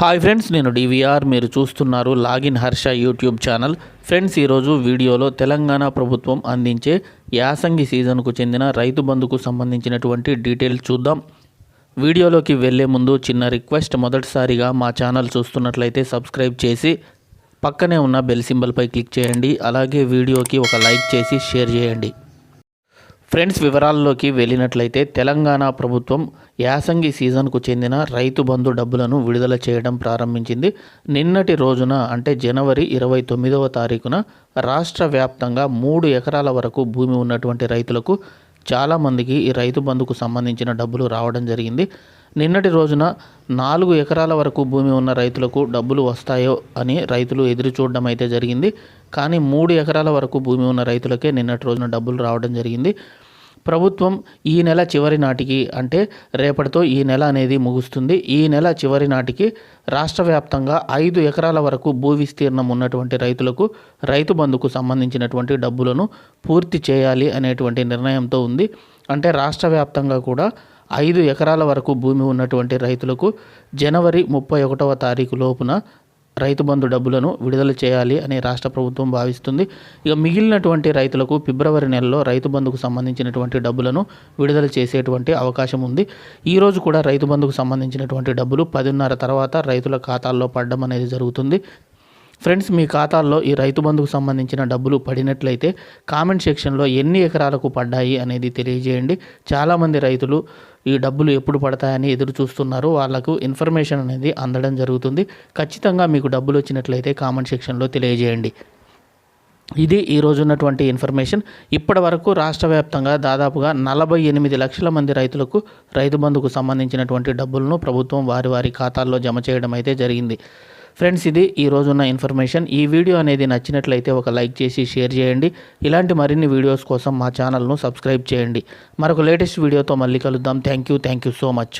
Hi friends నేను DVR మీరు చూస్తున్నారు login Harsha YouTube channel friends ఈరోజు వీడియోలో తెలంగాణ ప్రభుత్వం అందించే యాసంగి సీజన్కు చెందిన రైతు బంధుకు సంబంధించినటువంటి డీటెయిల్స్ చూద్దాం. వీడియోలోకి వెళ్ళే ముందు చిన్న రిక్వెస్ట్ మొదటిసారిగా మా ఛానల్ చూస్తున్నట్లయితే సబ్స్క్రైబ్ చేసి పక్కనే ఉన్న బెల్ సింబల్పై క్లిక్ చేయండి. అలాగే వీడియోకి ఒక లైక్ చేసి షేర్ చేయండి. ఫ్రెండ్స్ వివరాల్లోకి వెళ్ళినట్లయితే తెలంగాణ ప్రభుత్వం యాసంగి సీజన్కు చెందిన రైతు బంధు డబ్బులను విడుదల చేయడం ప్రారంభించింది. నిన్నటి రోజున అంటే జనవరి ఇరవై తొమ్మిదవ తారీఖున రాష్ట్ర వ్యాప్తంగా మూడు ఎకరాల వరకు భూమి ఉన్నటువంటి రైతులకు చాలామందికి ఈ రైతు బంధుకు సంబంధించిన డబ్బులు రావడం జరిగింది. నిన్నటి రోజున నాలుగు ఎకరాల వరకు భూమి ఉన్న రైతులకు డబ్బులు వస్తాయో అని రైతులు ఎదురు చూడడం అయితే జరిగింది. కానీ మూడు ఎకరాల వరకు భూమి ఉన్న రైతులకే నిన్నటి రోజున డబ్బులు రావడం జరిగింది. ప్రభుత్వం ఈ నెల చివరి నాటికి అంటే రేపటితో ఈ నెల అనేది ముగుస్తుంది. ఈ నెల చివరి నాటికి రాష్ట్ర వ్యాప్తంగా ఐదు ఎకరాల వరకు భూ విస్తీర్ణం ఉన్నటువంటి రైతులకు రైతు బంధుకు సంబంధించినటువంటి డబ్బులను పూర్తి చేయాలి అనేటువంటి నిర్ణయంతో ఉంది. అంటే రాష్ట్ర వ్యాప్తంగా కూడా ఐదు ఎకరాల వరకు భూమి ఉన్నటువంటి రైతులకు జనవరి ముప్పై ఒకటవ తారీఖు లోపున రైతు బంధు డబ్బులను విడుదల చేయాలి అని రాష్ట్ర ప్రభుత్వం భావిస్తుంది. ఇక మిగిలినటువంటి రైతులకు ఫిబ్రవరి నెలలో రైతు బంధుకు సంబంధించినటువంటి డబ్బులను విడుదల చేసేటువంటి అవకాశం ఉంది. ఈరోజు కూడా రైతు బంధుకు సంబంధించినటువంటి డబ్బులు పదిన్నర తర్వాత రైతుల ఖాతాల్లో పడడం అనేది జరుగుతుంది. ఫ్రెండ్స్ మీ ఖాతాల్లో ఈ రైతు బంధుకు సంబంధించిన డబ్బులు పడినట్లయితే కామెంట్ సెక్షన్లో ఎన్ని ఎకరాలకు పడ్డాయి అనేది తెలియజేయండి. చాలామంది రైతులు ఈ డబ్బులు ఎప్పుడు పడతాయని ఎదురు చూస్తున్నారు. వాళ్ళకు ఇన్ఫర్మేషన్ అనేది అందడం జరుగుతుంది. ఖచ్చితంగా మీకు డబ్బులు వచ్చినట్లయితే కామెంట్ సెక్షన్లో తెలియజేయండి. ఇది ఈ రోజు ఉన్నటువంటి ఇన్ఫర్మేషన్. ఇప్పటి వరకు రాష్ట్ర వ్యాప్తంగా దాదాపుగా నలభై ఎనిమిది లక్షల మంది రైతులకు రైతు బంధుకు సంబంధించినటువంటి డబ్బులను ప్రభుత్వం వారి వారి ఖాతాల్లో జమ చేయడం అయితే జరిగింది. ఫ్రెండ్స్ ఇది ఈ రోజున్న ఇన్ఫర్మేషన్ ఈ వీడియో అనేది నచ్చినట్లయితే ఒక లైక్ చేసి షేర్ చేయండి. ఇలాంటి మరిన్ని వీడియోస్ కోసం మా ఛానల్ను సబ్స్క్రైబ్ చేయండి. మరొక లేటెస్ట్ వీడియోతో మళ్ళీ కలుద్దాం. Thank you thank you so much